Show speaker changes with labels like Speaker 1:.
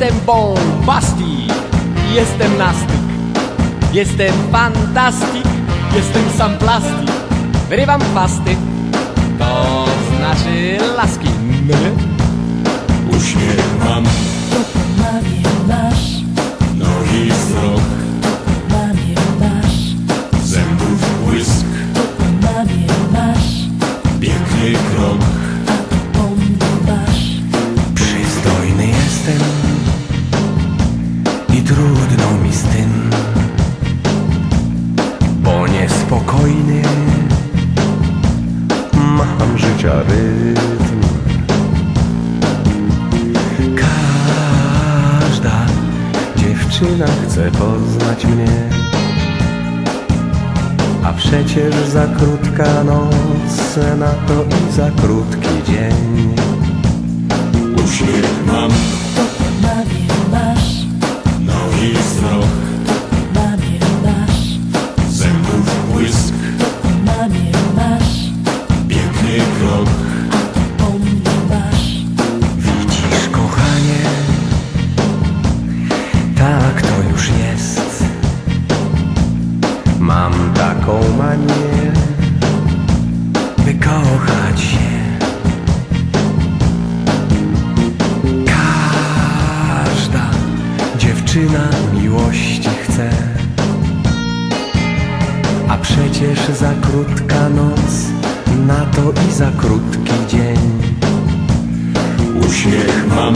Speaker 1: Jestem bombastik, jestem nastyk, jestem fantastik, jestem sam plastik. Wyrywam pasty, to znaczy laski.
Speaker 2: Trudno mi z tym, bo niespokojny mam życia rytm. Każda dziewczyna chce poznać mnie, a przecież za krótka noc na to i za krótki dzień.
Speaker 3: Uśmiech mam,
Speaker 4: masz,
Speaker 2: Mam taką manię, by kochać się. Każda dziewczyna miłości chce, a przecież za krótka noc, na to i za krótki dzień.
Speaker 3: Uśmiech mam,